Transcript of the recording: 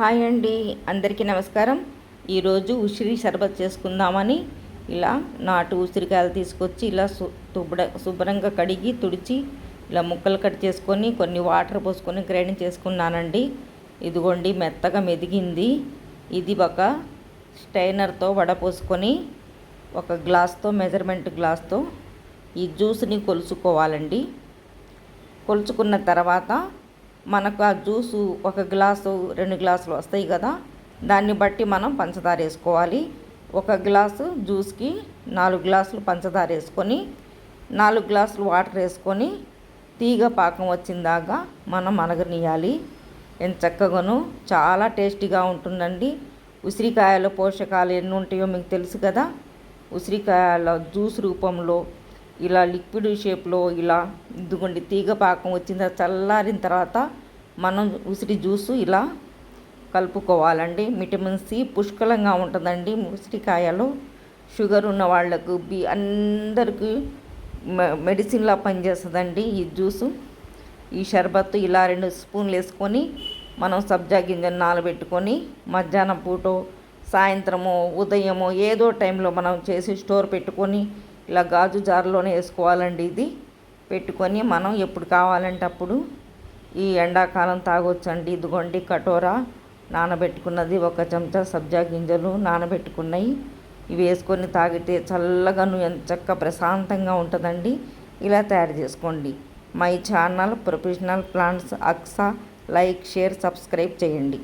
Hi అండి అందరికీ నమస్కారం. ఈరోజు ఉసిరి షర్బత్ చేసుకుందామని ఇలా నాటు ఉసిరికాయలు తీసుకొచ్చి ఇలా శుభ్ర శుభ్రంగా కడిగి తుడిచి ఇలా ముక్కలు కట్ చేసుకొని కొన్ని వాటర్ పోసుకొని గ్రైండ్ చేసుకున్నానండి. ఇదిగోండి మెత్తగా మెదిగింది. ఇది ఒక స్టైనర్తో వడపోసుకొని ఒక గ్లాస్తో మెజర్మెంట్ గ్లాస్తో ఈ జ్యూస్ని కొలుచుకోవాలండి కొలుచుకున్న తర్వాత మనకు ఆ జ్యూసు ఒక గ్లాసు రెండు గ్లాసులు వస్తాయి కదా దాన్ని బట్టి మనం పంచదార వేసుకోవాలి. ఒక గ్లాసు జ్యూస్కి నాలుగు గ్లాసులు పంచదార వేసుకొని నాలుగు గ్లాసులు వాటర్ వేసుకొని తీగ పాకం వచ్చిందాకా మనం మనగనియాలి ఎంత చక్కగాను చాలా టేస్టీగా ఉంటుందండి. ఉసిరికాయలో పోషకాలు ఎన్ని ఉంటాయో మీకు తెలుసు కదా. ఉసిరికాయల జ్యూస్ రూపంలో ఇలా లిక్విడ్ షేప్లో ఇలా ఇదిగోండి తీగ పాకం వచ్చిన చల్లారిన తర్వాత మనం ఉసిరి జ్యూసు ఇలా కలుపుకోవాలండి. విటమిన్ సి పుష్కలంగా ఉంటుందండి ఉసిరికాయలో. షుగర్ ఉన్న వాళ్ళకు బి అందరికీ మె- మెడిసిన్లా పనిచేస్తుందండి ఈ జ్యూసు. ఈ షర్బత్తు ఇలా రెండు స్పూన్లు వేసుకొని మనం సబ్జా గింజను నానబెట్టుకొని మధ్యాహ్నం పూట సాయంత్రము ఉదయము ఏదో టైంలో మనం చేసి స్టోర్ పెట్టుకొని ఇలా గాజు జార్లోనే వేసుకోవాలండి ఇది. పెట్టుకొని మనం ఎప్పుడు కావాలంటే అప్పుడు ఈ ఎండాకాలం తాగొచ్చండి. ఇదిగోండి కటోరా. నానబెట్టుకున్నది ఒక చెంచా సబ్జా గింజలు నానబెట్టుకున్నాయి. ఇవి వేసుకొని తాగితే చల్లగాను ఎంత చక్క ప్రశాంతంగా ఉంటుందండి. ఇలా తయారు చేసుకోండి. మై ఛానల్ ప్రొఫెషనల్ ప్లాంట్స్ అక్సా. లైక్ షేర్ సబ్స్క్రైబ్ చేయండి.